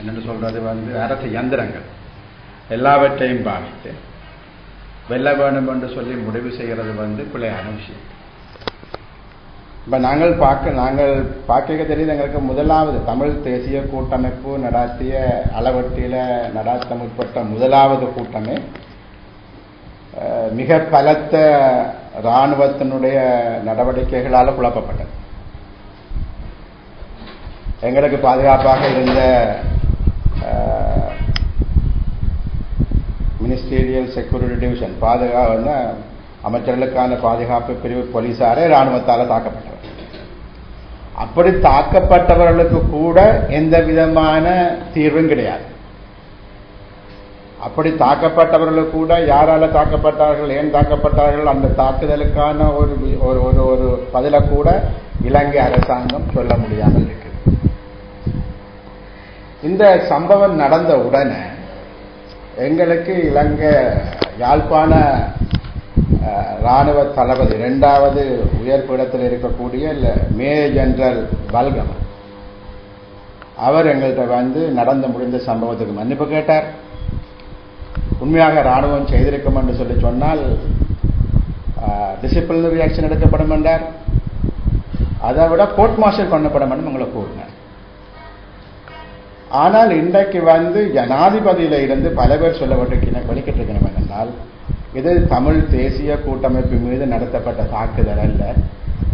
என்னென்னு சொல்கிறது வந்து அரசு இயந்திரங்கள் எல்லாவற்றையும் பாவித்து வெல்ல வேண்டும் என்று சொல்லி முடிவு செய்கிறது வந்து பிள்ளையான விஷயம். இப்போ நாங்கள் பார்க்க நாங்கள் பார்க்க தெரியுது எங்களுக்கு முதலாவது தமிழ் தேசிய கூட்டமைப்பு நடாத்திய அளவட்டியில் நடாத்த முற்பட்ட முதலாவது கூட்டமே மிக பலத்த இராணுவத்தினுடைய நடவடிக்கைகளால் குழப்பப்பட்டது. எங்களுக்கு பாதுகாப்பாக இருந்த மினிஸ்டீரியல் செக்யூரிட்டி டிவிஷன் பாதுகாப்பு அமைச்சர்களுக்கான பாதுகாப்பு பிரிவு போலீசாரே இராணுவத்தால் தாக்கப்பட்டவர். அப்படி தாக்கப்பட்டவர்களுக்கு கூட எந்த விதமான தீர்வும் கிடையாது. அப்படி தாக்கப்பட்டவர்களுக்கு கூட யாரால தாக்கப்பட்டார்கள் ஏன் தாக்கப்பட்டார்கள் அந்த தாக்குதலுக்கான ஒரு ஒரு ஒரு ஒரு பதிலை கூட இலங்கை அரசாங்கம் சொல்ல முடியாமல் இருக்குது. இந்த சம்பவம் நடந்த உடனே எங்களுக்கு இலங்கை யாழ்ப்பாண இராணுவ ராணுவ தளபதி இரண்டாவது உயர் பீடத்தில் இருக்கக்கூடிய மே மேஜர் ஜெனரல் பல்கம். அவர் எங்கள்கிட்ட வந்து நடந்து முடிந்த சம்பவத்துக்கு மன்னிப்பு கேட்டார். உண்மையாக ராணுவம் செய்திருக்கும் என்று சொல்லி சொன்னால் டிசிப்ளினரி ஆக்ஷன் எடுக்கப்படும் என்றார். அதை விட கோர்ட் மார்ஷல் பண்ணப்படும் என்று உங்களை கூறினார் ஆனால் இன்றைக்கு வந்து ஜனாதிபதியில இருந்து பல பேர் சொல்லப்பட்டிருக்கிற வெளிக்கிட்டிருக்கணும் என்றால் இது தமிழ் தேசிய கூட்டமைப்பு மீது நடத்தப்பட்ட தாக்குதல் அல்ல.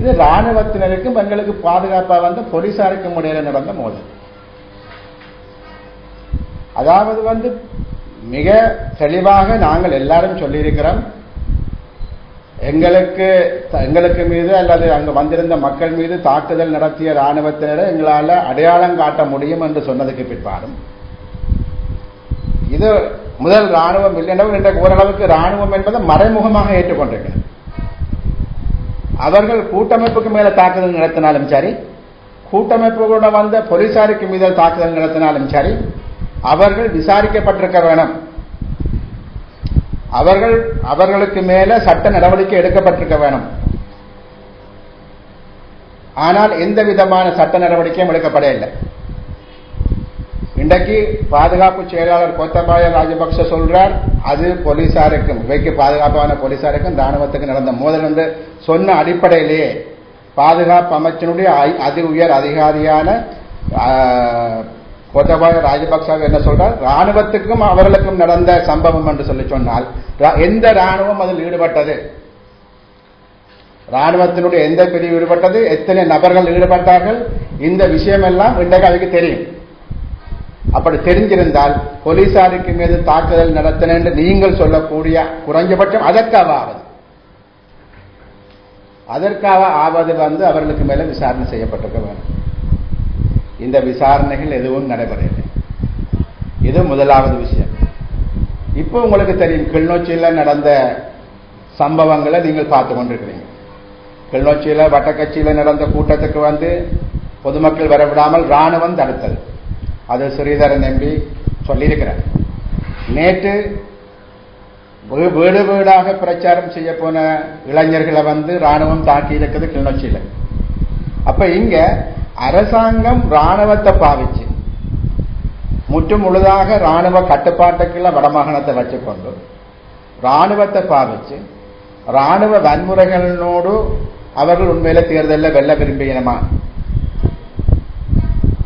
இது ராணுவத்தினருக்கும் எங்களுக்கு பாதுகாப்பா வந்த போலீசாருக்கும் இடையில நடந்த மோதல். அதாவது வந்து மிக தெளிவாக நாங்கள் எல்லாரும் சொல்லியிருக்கிறோம். எங்களுக்கு எங்களுக்கு மீது அல்லது அங்கு வந்திருந்த மக்கள் மீது தாக்குதல் நடத்திய இராணுவத்தினரை எங்களால் அடையாளம் காட்ட முடியும் என்று சொன்னதுக்கு பிற்பாடும் இது முதல் ராணுவம் இல்லை என்றால் இன்றைக்கு ஓரளவுக்கு ராணுவம் என்பதை மறைமுகமாக ஏற்றுக்கொண்டிருக்கிறது. அவர்கள் கூட்டமைப்புக்கு மேல தாக்குதல் நடத்தினாலும் சரி கூட்டமைப்புகளோட வந்த போலீசாருக்கு மீது தாக்குதல் நடத்தினாலும் சரி அவர்கள் விசாரிக்கப்பட்டிருக்க வேணும். அவர்கள் அவர்களுக்கு மேல சட்ட நடவடிக்கை எடுக்கப்பட்டிருக்க வேணும். ஆனால் எந்த விதமான சட்ட நடவடிக்கையும் எடுக்கப்படவில்லை இன்றைக்கு பாதுகாப்பு செயலாளர் கோத்தபாய ராஜபக்ச சொல்றார் அது போலீசாருக்கும் இவைக்கு பாதுகாப்பான போலீசாருக்கும் ராணுவத்துக்கு நடந்த மோதல் என்று சொன்ன அடிப்படையிலேயே பாதுகாப்பு அமைச்சனுடைய அதி உயர் அதிகாரியான கோத்தபாய ராஜபக்சாவை என்ன சொல்றார்? ராணுவத்துக்கும் அவர்களுக்கும் நடந்த சம்பவம் என்று சொல்லி சொன்னால் எந்த ராணுவம் அதில் ஈடுபட்டது? ராணுவத்தினுடைய எந்த பிரிவு ஈடுபட்டது? எத்தனை நபர்கள் ஈடுபட்டார்கள்? இந்த விஷயம் எல்லாம் இன்றைக்கு அதுக்கு தெரியும். அப்படி தெரிஞ்சிருந்தால் போலீசாருக்கு மீது தாக்குதல் நடத்தின என்று நீங்கள் சொல்லக்கூடிய குறைஞ்சபட்சம் அதற்காக ஆவது அதற்காக ஆவது வந்து அவர்களுக்கு மேல விசாரணை செய்யப்பட்டிருக்க வேண்டும். இந்த விசாரணைகள் எதுவும் நடைபெறவில்லை. இது முதலாவது விஷயம். இப்போ உங்களுக்கு தெரியும் கிளிநொச்சியில் நடந்த சம்பவங்களை நீங்கள் பார்த்து கொண்டிருக்கிறீங்க. கிளிநொச்சியில் வட்டக்கட்சியில் நடந்த கூட்டத்துக்கு வந்து பொதுமக்கள் வரவிடாமல் ராணுவம் தடுத்தது. அது ஸ்ரீதரன் எம்பி சொல்லியிருக்கிறார். நேற்று வீடு வீடாக பிரச்சாரம் செய்ய போன இளைஞர்களை வந்து ராணுவம் தாக்கி இருக்குது கிளிநொச்சியில். அப்ப இங்க அரசாங்கம் ராணுவத்தை பாவிச்சு முற்று முழுதாக ராணுவ கட்டுப்பாட்டுக்குள்ள வடமாகாணத்தை வச்சுக்கொண்டு ராணுவத்தை பாவிச்சு ராணுவ வன்முறைகளோடு அவர்கள் உண்மையில தேர்தலில் வெல்ல விரும்பினமா?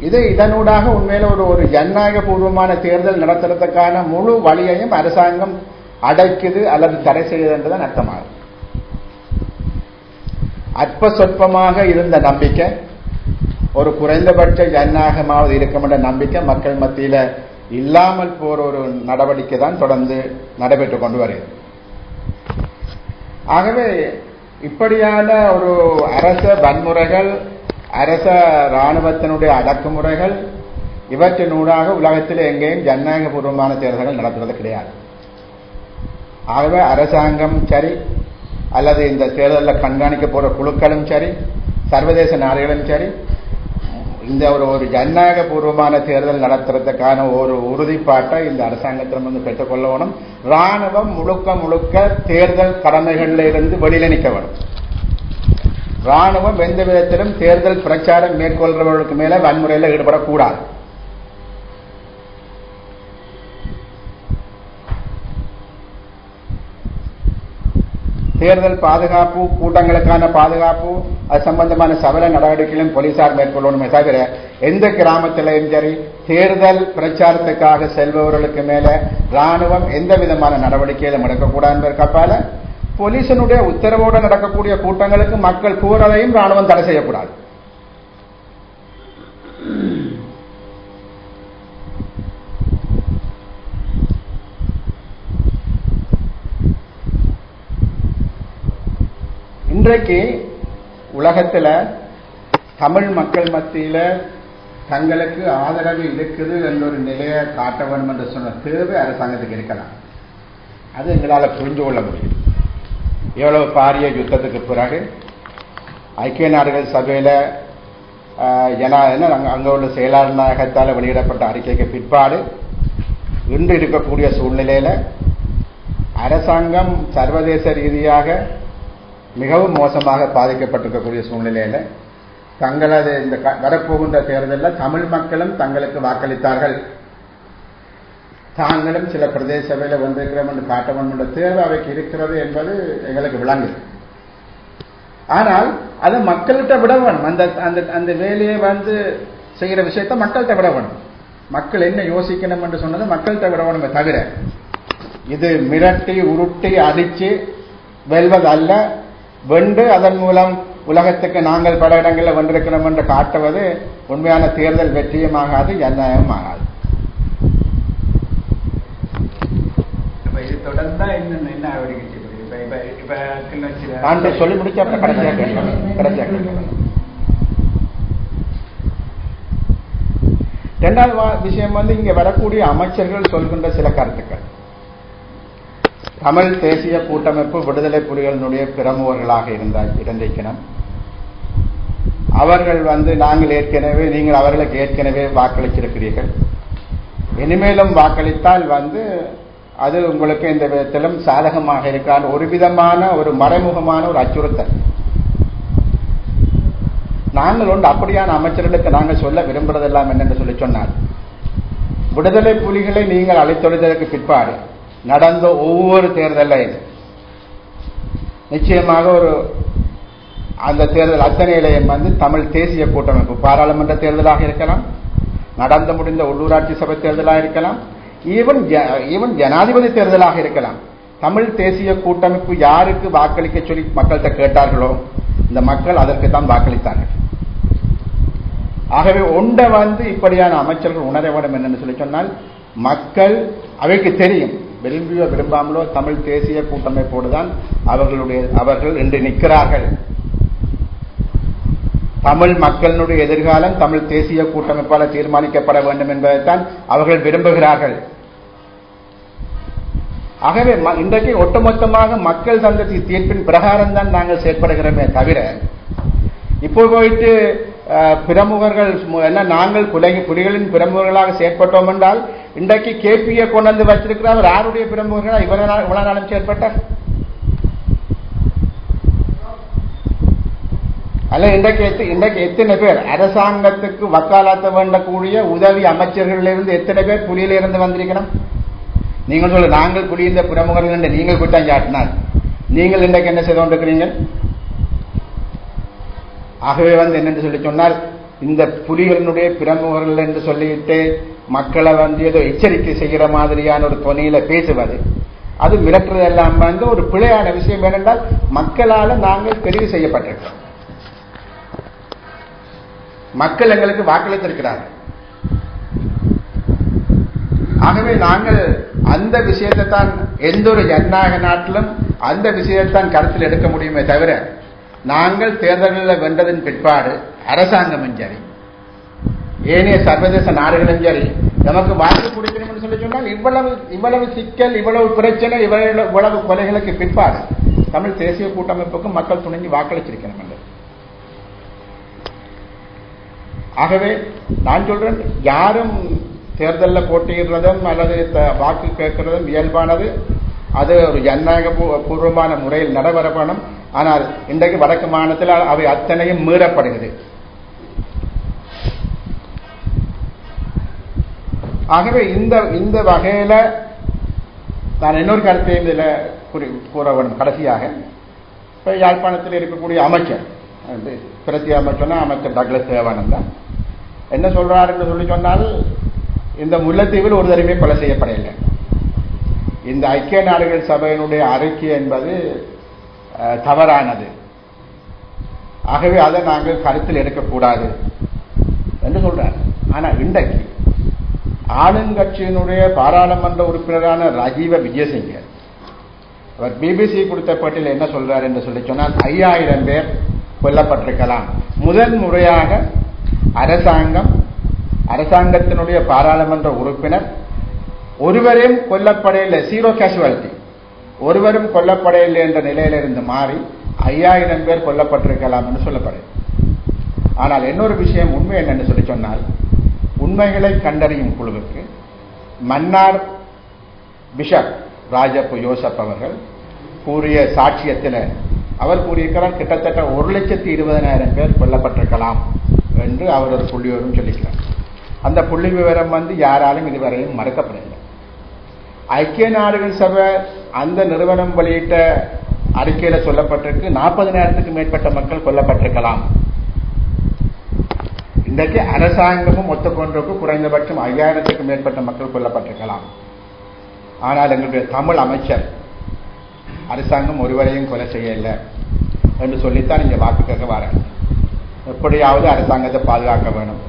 இது இதனூடாக உண்மையில ஒரு ஒரு ஜனநாயக பூர்வமான தேர்தல் நடத்துறதுக்கான முழு வழியையும் அரசாங்கம் அடைக்குது அல்லது தடை செய்யுதுன்றதான் அர்த்தமாகும். அற்ப சொற்பமாக இருந்த நம்பிக்கை ஒரு குறைந்தபட்ச ஜனநாயகமாவது இருக்கும் என்ற நம்பிக்கை மக்கள் மத்தியில இல்லாமல் போற ஒரு நடவடிக்கை தான் தொடர்ந்து நடைபெற்றுக் கொண்டு வருகிறது. ஆகவே இப்படியான ஒரு அரச வன்முறைகள் அரச இராணுவத்தினுடைய அடக்குமுறைகள் இவற்றினூடாக உலகத்தில் எங்கேயும் ஜனநாயகபூர்வமான தேர்தல்கள் நடத்துவது கிடையாது. ஆகவே அரசாங்கம் சரி அல்லது இந்த தேர்தலில் கண்காணிக்க போற குழுக்களும் சரி சர்வதேச நாடுகளும் சரி இந்த ஒரு ஒரு ஜனநாயக பூர்வமான தேர்தல் நடத்துறதுக்கான ஒரு உறுதிப்பாட்டை இந்த அரசாங்கத்திடம் வந்து பெற்றுக்கொள்ளணும். ராணுவம் முழுக்க முழுக்க தேர்தல் கடமைகளில் இருந்து வெளியில நிற்க வேணும். ராணுவம் எந்த விதத்திலும் தேர்தல் பிரச்சாரம் மேற்கொள்றவர்களுக்கு மேல வன்முறையில் ஈடுபடக்கூடாது. தேர்தல் பாதுகாப்பு கூட்டங்களுக்கான பாதுகாப்பு அது சம்பந்தமான சபல நடவடிக்கைகளும் போலீசார் மேற்கொள்ளணுமே தவிர எந்த கிராமத்திலையும் சரி தேர்தல் பிரச்சாரத்துக்காக செல்பவர்களுக்கு மேல ராணுவம் எந்த விதமான நடவடிக்கையிலும் எடுக்கக்கூடாது என்பதற்கு போலீசனுடைய உத்தரவோடு நடக்கக்கூடிய கூட்டங்களுக்கு மக்கள் கூறலையும் ராணுவம் தடை செய்யக்கூடாது. இன்றைக்கு உலகத்துல தமிழ் மக்கள் மத்தியில தங்களுக்கு ஆதரவு இருக்குது என்ற ஒரு நிலையை காட்ட வேண்டும் என்று சொன்ன தேவை அரசாங்கத்துக்கு இருக்கலாம். அது எங்களால் புரிந்து கொள்ள முடியும். எவ்வளவு பாரிய யுத்தத்துக்கு பிறகு ஐக்கிய நாடுகள் சபையில் ஜனா அங்கே உள்ள செயலாளர் நாயகத்தால் வெளியிடப்பட்ட அறிக்கைக்கு பிற்பாடு இன்று இருக்கக்கூடிய சூழ்நிலையில் அரசாங்கம் சர்வதேச ரீதியாக மிகவும் மோசமாக பாதிக்கப்பட்டிருக்கக்கூடிய சூழ்நிலையில தங்களது இந்த வரப்போகின்ற தேர்தலில் தமிழ் மக்களும் தங்களுக்கு வாக்களித்தார்கள். தாங்களும் சில பிரதேச சபையில் வந்திருக்கிறோம் என்று காட்ட வேண்டும் என்ற அவைக்கு இருக்கிறது என்பது எங்களுக்கு விளங்குது. ஆனால் அதை மக்கள்கிட்ட விட வேணும். அந்த அந்த அந்த வேலையை வந்து செய்கிற விஷயத்த மக்கள்கிட்ட விட வேணும். மக்கள் என்ன யோசிக்கணும் என்று சொன்னது மக்கள்கிட்ட விட வேணுமே தவிர இது மிரட்டி உருட்டி அடிச்சு வெல்வதல்ல. வென்று அதன் மூலம் உலகத்துக்கு நாங்கள் பல இடங்களில் வென்றிருக்கிறோம் என்று காட்டுவது உண்மையான தேர்தல் வெற்றியுமாகாது ஜனநாயகம் ஆகாது இது தொடர்ந்தா என்ன என்ன கிளர்ச்சியில நான் சொல்லி முடிச்ச அப்புறம் கடைசியாக கேட்கலாம். கடைசியாக கேட்கலாம். இரண்டாவது வா- விஷயம் வந்து இங்க வரக்கூடிய அமைச்சர்கள் சொல்கின்ற சில கருத்துக்கள். தமிழ் தேசிய கூட்டமைப்பு விடுதலை புலிகளினுடைய பிரமுகர்களாக இருந்தால் இருந்திருக்கணும். அவர்கள் வந்து நாங்கள் ஏற்கனவே நீங்கள் அவர்களுக்கு ஏற்கனவே வாக்களித்திருக்கிறீர்கள் இனிமேலும் வாக்களித்தால் வந்து அது உங்களுக்கு இந்த விதத்திலும் சாதகமாக இருக்காது. ஒரு விதமான ஒரு மறைமுகமான ஒரு அச்சுறுத்தல். நாங்கள் ஒன்று அப்படியான அமைச்சர்களுக்கு நாங்கள் சொல்ல விரும்புறதெல்லாம் என்னென்று சொல்லி சொன்னால் விடுதலை புலிகளை நீங்கள் அழைத்தொழித்ததற்கு பிற்பாடு நடந்த ஒவ்வொரு தேர்தலையும் நிச்சயமாக ஒரு அந்த தேர்தல் அத்தனையிலையும் வந்து தமிழ் தேசிய கூட்டமைப்பு பாராளுமன்ற தேர்தலாக இருக்கலாம் நடந்து முடிந்த உள்ளூராட்சி சபை தேர்தலாக இருக்கலாம் ஈவன் ஈவன் ஜனாதிபதி தேர்தலாக இருக்கலாம். தமிழ் தேசிய கூட்டமைப்பு யாருக்கு வாக்களிக்க சொல்லி மக்கள்கிட்ட கேட்டார்களோ இந்த மக்கள் அதற்கு தான் வாக்களித்தார்கள். ஆகவே ஒன்றை வந்து இப்படியான அமைச்சர்கள் உணர வேண்டும் என்னன்னு சொல்லி சொன்னால் மக்கள் அவைக்கு தெரியும். விரும்பியோ விரும்பாமலோ தமிழ் தேசிய கூட்டமைப்போடு தான் அவர்களுடைய அவர்கள் இன்று நிற்கிறார்கள். தமிழ் மக்களினுடைய எதிர்காலம் தமிழ் தேசிய கூட்டமைப்பால் தீர்மானிக்கப்பட வேண்டும் என்பதைத்தான் அவர்கள் விரும்புகிறார்கள். ஆகவே ம- இன்றைக்கு ஒட்டுமொத்தமாக மக்கள் தந்த தீர்ப்பின் பிரகாரம் தான் நாங்கள் செயற்படுகிறோமே தவிர இப்போ போயிட்டு பிரமுகர்கள் என்ன நாங்கள் புலை புலிகளின் பிரமுகர்களாக செயற்பட்டோம் என்றால் இன்றைக்கு கேபியை கொண்டு வந்து வச்சிருக்கிறார் யாருடைய பிரமுகர்களா? இவ்வளவு நாள் இவ்வளவு நாளும் செயற்பட்டார். அல்ல இன்றைக்கு எத்த- இன்றைக்கு எத்தனை பேர் அரசாங்கத்துக்கு வக்காலத்த வேண்டக்கூடிய உதவி அமைச்சர்களிலிருந்து எத்தனை பேர் புலியிலிருந்து வந்திருக்கணும்? நீங்கள் சொல்ல நாங்கள் குடியிருந்த பிரமுகர்கள் என்று நீங்கள் குற்றம் சாட்டினார் நீங்கள் இன்றைக்கு என்ன செய்து கொண்டிருக்கிறீங்க ஆகவே வந்து என்னென்று சொல்லி சொன்னால் இந்த புலிகளினுடைய பிரமுகர்கள் என்று சொல்லிட்டு மக்களை வந்து ஏதோ எச்சரிக்கை செய்கிற மாதிரியான ஒரு துணையில பேசுவது அது மிரட்டுறது எல்லாம் வந்து ஒரு பிழையான விஷயம் ஏனென்றால் மக்களால் நாங்கள் தெரிவு செய்யப்பட்டிருக்கிறோம். மக்கள் எங்களுக்கு வாக்களித்திருக்கிறார்கள். ஆகவே நாங்கள் அந்த விஷயத்தை தான் எந்த ஒரு ஜனநாயக நாட்டிலும் அந்த விஷயத்தை தான் கருத்தில் எடுக்க முடியுமே தவிர நாங்கள் தேர்தல்களில் வென்றதன் பிற்பாடு அரசாங்கமும் சரி ஏனைய சர்வதேச நாடுகளும் சரி நமக்கு வாக்கு கொடுக்கணும்னு சொல்லி சொன்னால் இவ்வளவு இவ்வளவு சிக்கல் இவ்வளவு பிரச்சனை இவ்வளவு இவ்வளவு கொலைகளுக்கு பிற்பாடு தமிழ் தேசிய கூட்டமைப்புக்கும் மக்கள் துணிஞ்சு வாக்களிச்சிருக்கணும் என்று. ஆகவே நான் சொல்றேன் யாரும் தேர்தலில் போட்டியிடுறதும் அல்லது த- வாக்கு கேட்கிறதும் இயல்பானது. அது ஒரு ஜனநாயக பூ- பூர்வமான முறையில் நடைபெறப்படும் ஆனால் இன்றைக்கு வடக்கு மாநிலத்தில் அவை அத்தனையும் மீறப்படுகிறது. ஆகவே இந்த இந்த வகையில் நான் இன்னொரு கருத்தையும் இதில் கூறி- கூற வேண்டும் கடைசியாக. இப்போ யாழ்ப்பாணத்தில் இருக்கக்கூடிய அமைச்சர் அது பிரதி அமைச்சர்னா அமைச்சர் டக்ளஸ் தேவானந்தா. என்ன சொல்கிறாருன்னு சொல்லி சொன்னால் இந்த முல்லைத்தீவில் ஒரு தடவை கொலை செய்யப்படவில்லை. இந்த ஐக்கிய நாடுகள் சபையினுடைய அறிக்கை என்பது தவறானது. ஆகவே அதை நாங்கள் கருத்தில் எடுக்கக்கூடாது என்று சொல்றார். ஆனால் இன்றைக்கு ஆளுங்கட்சியினுடைய பாராளுமன்ற உறுப்பினரான ராஜீவ விஜயசிங்க அவர் பிபிசி கொடுத்த பேட்டியில் என்ன சொல்றார் என்று சொல்லி சொன்னால் ஐயாயிரம் பேர் கொல்லப்பட்டிருக்கலாம். முதல் முறையாக அரசாங்கம் அரசாங்கத்தினுடைய பாராளுமன்ற உறுப்பினர் ஒருவரையும் கொல்லப்படையில்லை ஜீரோ கேஷுவாலிட்டி ஒருவரும் கொல்லப்படையில்லை என்ற நிலையிலிருந்து மாறி ஐயாயிரம் பேர் கொல்லப்பட்டிருக்கலாம் என்று சொல்லப்படுது. ஆனால் இன்னொரு விஷயம் உண்மை என்னென்னு சொல்லி சொன்னால் உண்மைகளை கண்டறியும் குழுவுக்கு மன்னார் பிஷப் ராஜப்பு யோசப் அவர்கள் கூறிய சாட்சியத்தில் அவர் கூறியிருக்கிறார் கிட்டத்தட்ட ஒரு லட்சத்தி இருபதனாயிரம் பேர் கொல்லப்பட்டிருக்கலாம் என்று அவர் ஒரு புள்ளியோரும் சொல்லியிருக்கிறார். அந்த புள்ளி விவரம் வந்து யாராலும் இதுவரையும் மறுக்கப்படுது ஐக்கிய நாடுகள் சபை அந்த நிறுவனம் வெளியிட்ட அறிக்கையில சொல்லப்பட்டிருக்கு. நாற்பதினாயிரத்துக்கு மேற்பட்ட மக்கள் கொல்லப்பட்டிருக்கலாம். இன்றைக்கு அரசாங்கமும் ஒத்துக்கொண்டிருக்கு குறைந்தபட்சம் ஐயாயிரத்துக்கு மேற்பட்ட மக்கள் கொல்லப்பட்டிருக்கலாம். ஆனால் எங்களுடைய தமிழ் அமைச்சர் அரசாங்கம் ஒருவரையும் கொலை செய்யலை என்று சொல்லித்தான் இங்கே வாக்கு கேட்க வர எப்படியாவது அரசாங்கத்தை பாதுகாக்க வேணும்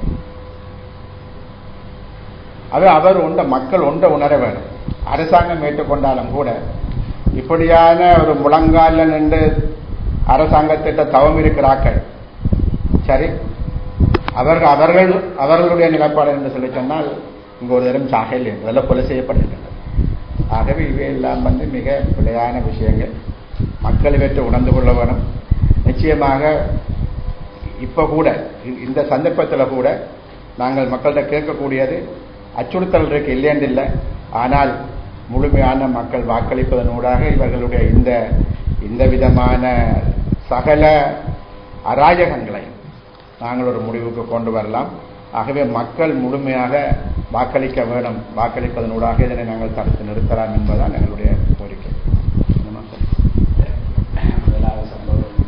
அது அவர் உண்ட மக்கள் உண்ட உணர வேணும் அரசாங்கம் ஏற்றுக்கொண்டாலும் கூட இப்படியான ஒரு முழங்கால நின்று அரசாங்கத்திட்ட தவம் இருக்கிறார்கள். சரி அவர்கள் அவர்கள் அவர்களுடைய நிலைப்பாடு என்று சொல்லி சொன்னால் இங்கு ஒரு தரம் சாகல் அதெல்லாம் கொலை செய்யப்பட்டிருக்கின்றன ஆகவே இவையெல்லாம் வந்து மிக பிழையான விஷயங்கள். மக்கள் இவற்றை உணர்ந்து கொள்ள வேணும். நிச்சயமாக இப்போ கூட இ- இந்த சந்தர்ப்பத்தில் கூட நாங்கள் மக்கள்கிட்ட கேட்கக்கூடியது அச்சுறுத்தல் இருக்கு இல்லைன்னு இல்லை. ஆனால் முழுமையான மக்கள் வாக்களிப்பதனூடாக இவர்களுடைய இந்த இந்த விதமான சகல அராஜகங்களை நாங்கள் ஒரு முடிவுக்கு கொண்டு வரலாம். ஆகவே மக்கள் முழுமையாக வாக்களிக்க வேணும். வாக்களிப்பதனூடாக இதனை நாங்கள் தடுத்து நிறுத்தலாம் என்பதுதான் எங்களுடைய கோரிக்கை. என்னம்மா? சம்பவம்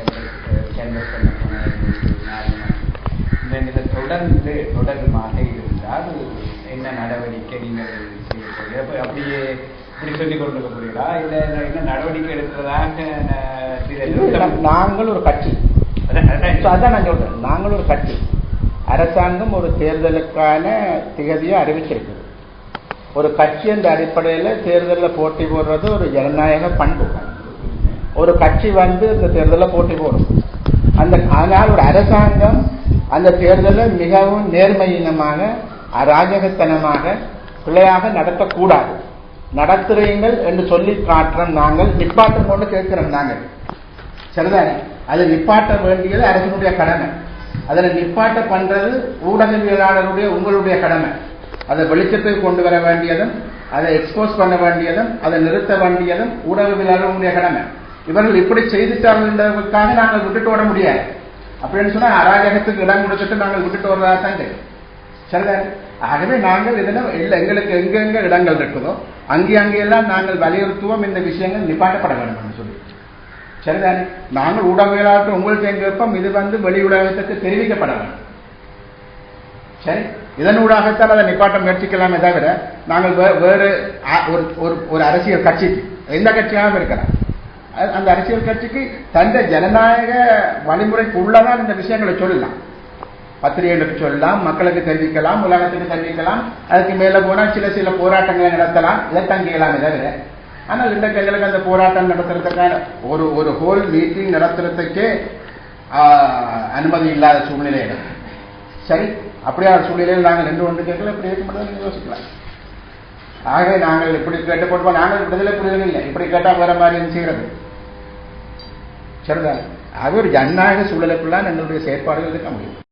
இந்த பண்ண இந்த நிலை தொடர்ந்து தொடருமாக இருந்தால் என்ன நடவடிக்கை நீங்கள் அப்படியே இப்படி சொல்லிக் கொண்டு போறீங்களா இல்லை என்ன நடவடிக்கை எடுக்கிறதாக நாங்கள் ஒரு கட்சி அதான் நான் சொல்றேன் நாங்கள் ஒரு கட்சி அரசாங்கம் ஒரு தேர்தலுக்கான திகதியை அறிவிச்சிருக்கு ஒரு கட்சி என்ற அடிப்படையில் தேர்தலில் போட்டி போடுறது ஒரு ஜனநாயக பண்பு ஒரு கட்சி வந்து இந்த தேர்தலில் போட்டி போடும். அந்த ஆனால் ஒரு அரசாங்கம் அந்த தேர்தலை மிகவும் நேர்மையினமாக அராஜகத்தனமாக பிழையாக நடத்தக்கூடாது. நடத்துறீங்கள் என்று சொல்லி காட்டுறோம் நாங்கள். நிப்பாட்டம் கொண்டு கேட்கிறோம் நாங்கள். சரிதானே? அதை நிப்பாட்ட வேண்டியது அரசினுடைய கடமை. அதில் நிப்பாட்ட பண்றது ஊடகவியலாளருடைய உங்களுடைய கடமை. அதை வெளிச்சத்துக்கு கொண்டு வர வேண்டியதும் அதை எக்ஸ்போஸ் பண்ண வேண்டியதும் அதை நிறுத்த வேண்டியதும் ஊடகவியலாளருடைய கடமை. இவர்கள் இப்படி செய்துட்டார்கள்ன்றதுக்காக நாங்கள் விட்டுட்டு ஓட முடியாது. அப்படின்னு சொன்னா அராஜகத்துக்கு இடம் கொடுத்துட்டு நாங்கள் விட்டுட்டு வர்றதா தான் தெரியும் ஆகவே நாங்கள் இதில் இல்லை எங்களுக்கு எங்கெங்க இடங்கள் இருக்குதோ அங்கே அங்கேயெல்லாம் நாங்கள் வலியுறுத்துவோம். இந்த விஷயங்கள் நிப்பாட்டப்பட வேண்டும் சொல்லி. சரிதானே? நாங்கள் ஊடகவியலாளர்கள் உங்களுக்கு எங்க இருப்போம் இது வந்து வெளி ஊடகத்துக்கு தெரிவிக்கப்பட வேண்டும். சரி? இதனூடாகத்தான் அதை நிப்பாட்ட முயற்சிக்கலாமே தவிர நாங்கள் வே- வேறு ஒரு ஒரு- ஒரு அரசியல் கட்சிக்கு எந்த கட்சியாகவும் இருக்கலாம். அந்த அரசியல் கட்சிக்கு தந்த ஜனநாயக வழிமுறைக்கு உள்ளதான் இந்த விஷயங்களை சொல்லலாம். பத்திரிகைகளுக்கு சொல்லலாம் மக்களுக்கு தெரிவிக்கலாம் உலகத்துக்கு தெரிவிக்கலாம் அதுக்கு மேல போனா சில சில போராட்டங்களை நடத்தலாம் இதை செய்யலாமே தவிர. ஆனால் இன்றைக்கு எங்களுக்கு அந்த போராட்டம் நடத்துறதுக்கான ஒரு ஒரு ஹோல் மீட்டிங் நடத்துறதுக்கே அனுமதி இல்லாத சூழ்நிலையில சரி அப்படியான சூழ்நிலையில் நாங்கள் ரெண்டு ஒன்று கேட்கல இப்படி இருக்க முடியாது யோசிக்கலாம். ஆகவே நாங்கள் இப்படி கேட்டு போட்டு நாங்கள் விடுதலை புரியல இல்லை. இப்படி கேட்டால் வேற மாதிரி என்ன செய்யறது? சரிதான் அது ஒரு ஜனநாயக சூழலுக்குள்ளான் எங்களுடைய செயற்பாடுகள் இருக்க முடியும்